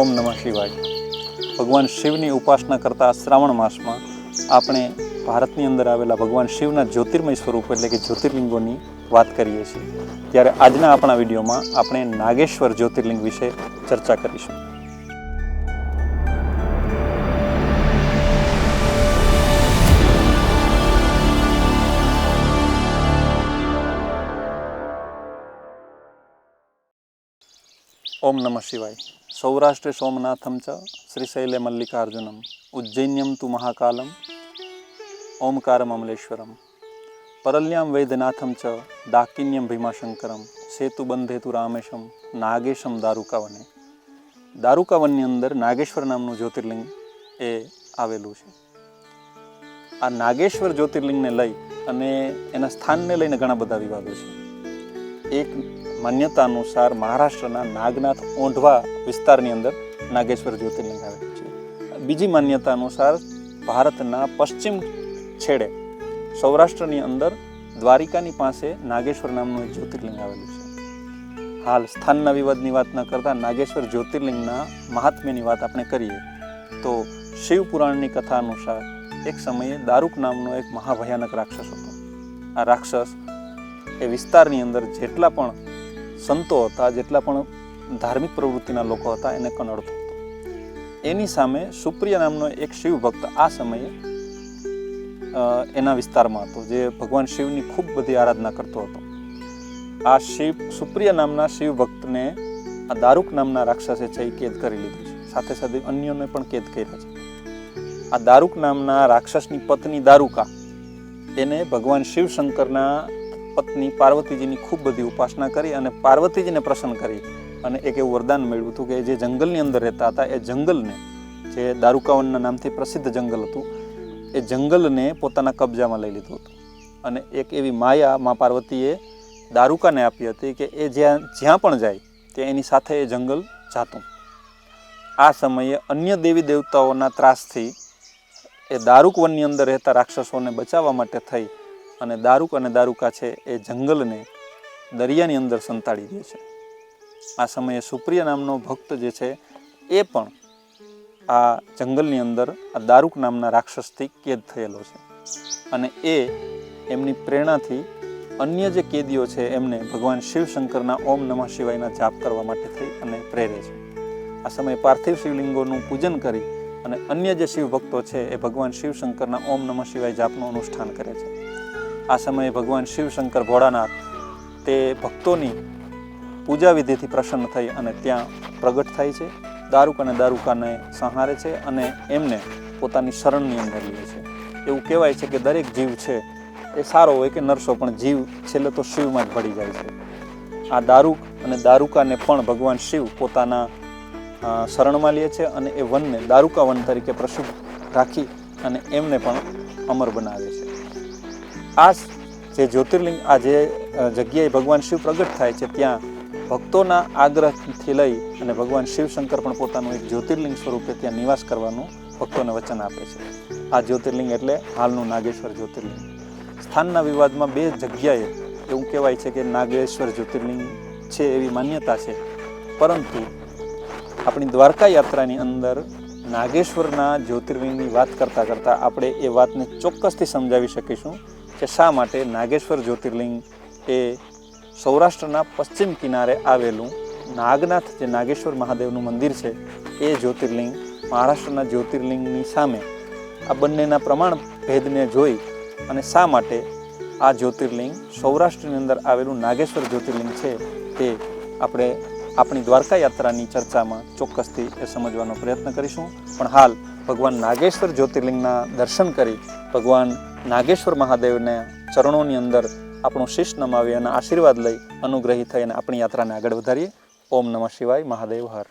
ઓમ નમઃ શિવાય. ભગવાન શિવની ઉપાસના કરતા શ્રાવણ માસમાં આપણે ભારતની અંદર આવેલા ભગવાન શિવના જ્યોતિર્મય સ્વરૂપ એટલે કે જ્યોતિર્લિંગોની વાત કરીએ છીએ. ત્યારે આજના આપણા વિડીયોમાં આપણે નાગેશ્વર જ્યોતિર્લિંગ વિશે ચર્ચા કરીશું. ઓમ નમઃ શિવાય. સૌરાષ્ટ્રે સોમનાથમ ચ શ્રીશૈલે મલ્લિકાર્જુનમ ઉજ્જૈન્યમ તુ મહાકાલમ ઓમકારમ અમલેશ્વરમ પરલ્યામ વૈદ્યનાથમ ચ દાકિન્યમ ભીમાશંકરમ સેતુબંધે તુ રામેશમ નાગેશમ દારૂકાવને દારૂકાવનની અંદર નાગેશ્વર નામનું જ્યોતિર્લિંગ એ આવેલું છે આ નાગેશ્વર જ્યોતિર્લિંગને લઈ અને એના સ્થાનને લઈને ઘણા બધા વિવાદો છે એક માન્યતા અનુસાર મહારાષ્ટ્રના નાગનાથ ઓંઢવા વિસ્તારની અંદર નાગેશ્વર જ્યોતિર્લિંગ આવેલું છે. બીજી માન્યતા અનુસાર ભારતના પશ્ચિમ છેડે સૌરાષ્ટ્રની અંદર દ્વારિકાની પાસે નાગેશ્વર નામનું એક જ્યોતિર્લિંગ આવેલું છે. હાલ સ્થાનના વિવાદની વાત ન કરતાં નાગેશ્વર જ્યોતિર્લિંગના મહાત્મ્યની વાત આપણે કરીએ તો શિવ પુરાણની કથા અનુસાર એક સમયે દારૂક નામનો એક મહાભયાનક રાક્ષસ હતો. આ રાક્ષસ એ વિસ્તારની અંદર જેટલા પણ સંતો હતા, જેટલા પણ ધાર્મિક પ્રવૃત્તિના લોકો હતા, એને કનડતો હતો. એની સામે સુપ્રિય નામનો એક શિવ ભક્ત આ સમયે એના વિસ્તારમાં હતો, જે ભગવાન શિવની ખૂબ બધી આરાધના કરતો હતો. આ શિવ, સુપ્રિય નામના શિવ ભક્તને આ દારૂક નામના રાક્ષસે છે એ કેદ કરી લીધું છે. સાથે સાથે અન્યોને પણ કેદ કર્યા છે. આ દારૂક નામના રાક્ષસની પત્ની દારૂકા, એને ભગવાન શિવ શંકરના પત્ની પાર્વતીજીની ખૂબ બધી ઉપાસના કરી અને પાર્વતીજીને પ્રસન્ન કરી. અને એક એવું વરદાન મેળવ્યું હતું કે જે જંગલની અંદર રહેતા હતા, એ જંગલને, જે દારૂકાવનના નામથી પ્રસિદ્ધ જંગલ હતું, એ જંગલને પોતાના કબજામાં લઈ લીધું હતું. અને એક એવી માયા મા પાર્વતીએ દારૂકાને આપી હતી કે એ જ્યાં જ્યાં પણ જાય, ત્યાં એની સાથે એ જંગલ જાતું. આ સમયે અન્ય દેવી દેવતાઓના ત્રાસથી એ દારૂક વનની અંદર રહેતા રાક્ષસોને બચાવવા માટે થઈ અને દારૂક અને દારૂકા છે એ જંગલને દરિયાની અંદર સંતાડી દે છે. આ સમયે સુપ્રિય નામનો ભક્ત જે છે એ પણ આ જંગલની અંદર આ દારૂક નામના રાક્ષસથી કેદ થયેલો છે. અને એ એમની પ્રેરણાથી અન્ય જે કેદીઓ છે એમને ભગવાન શિવશંકરના ઓમ નમઃ શિવાયના જાપ કરવા માટે થઈ અને પ્રેરે છે. આ સમયે પાર્થિવ શિવલિંગોનું પૂજન કરી અને અન્ય જે શિવ ભક્તો છે એ ભગવાન શિવશંકરના ઓમ નમઃ શિવાય જાપનું અનુષ્ઠાન કરે છે. આ સમયે ભગવાન શિવશંકર ભોળાનાથ તે ભક્તોની પૂજા વિધિથી પ્રસન્ન થઈ અને ત્યાં પ્રગટ થાય છે, દારૂક અને દારૂકાને સંહારે છે અને એમને પોતાની શરણની અંદર લે છે. એવું કહેવાય છે કે દરેક જીવ છે એ સારો હોય કે નરસો, પણ જીવ છેલ્લે તો શિવમાં જ ભળી જાય છે. આ દારૂક અને દારૂકાને પણ ભગવાન શિવ પોતાના શરણમાં લે છે અને એ વનને દારૂકા વન તરીકે પ્રસિદ્ધ રાખી અને એમને પણ અમર બનાવે છે. આ જે જ્યોતિર્લિંગ, આ જે જગ્યાએ ભગવાન શિવ પ્રગટ થાય છે, ત્યાં ભક્તોના આગ્રહથી લઈ અને ભગવાન શિવશંકર પણ પોતાનું એક જ્યોતિર્લિંગ સ્વરૂપે ત્યાં નિવાસ કરવાનું ભક્તોને વચન આપે છે. આ જ્યોતિર્લિંગ એટલે હાલનું નાગેશ્વર જ્યોતિર્લિંગ. સ્થાનના વિવાદમાં બે જગ્યાએ એવું કહેવાય છે કે નાગેશ્વર જ્યોતિર્લિંગ છે એવી માન્યતા છે. પરંતુ આપણી દ્વારકા યાત્રાની અંદર નાગેશ્વરના જ્યોતિર્લિંગની વાત કરતાં કરતાં આપણે એ વાતને ચોક્કસથી સમજાવી શકીશું કે શા માટે નાગેશ્વર જ્યોતિર્લિંગ એ સૌરાષ્ટ્રના પશ્ચિમ કિનારે આવેલું નાગનાથ જે નાગેશ્વર મહાદેવનું મંદિર છે, એ જ્યોતિર્લિંગ મહારાષ્ટ્રના જ્યોતિર્લિંગની સામે આ બંનેના પ્રમાણ ભેદને જોઈ અને શા માટે આ જ્યોતિર્લિંગ સૌરાષ્ટ્રની અંદર આવેલું નાગેશ્વર જ્યોતિર્લિંગ છે, તે આપણે આપણી દ્વારકા યાત્રાની ચર્ચામાં ચોક્કસથી એ સમજવાનો પ્રયત્ન કરીશું. પણ હાલ ભગવાન નાગેશ્વર જ્યોતિર્લિંગના દર્શન કરી ભગવાન નાગેશ્વર મહાદેવને ચરણોની અંદર આપણું શિષ નમાવી અને આશીર્વાદ લઈ અનુગ્રહી થઈ અને આપણી યાત્રાને આગળ વધારીએ. ઓમ નમઃ શિવાય, મહાદેવ હર.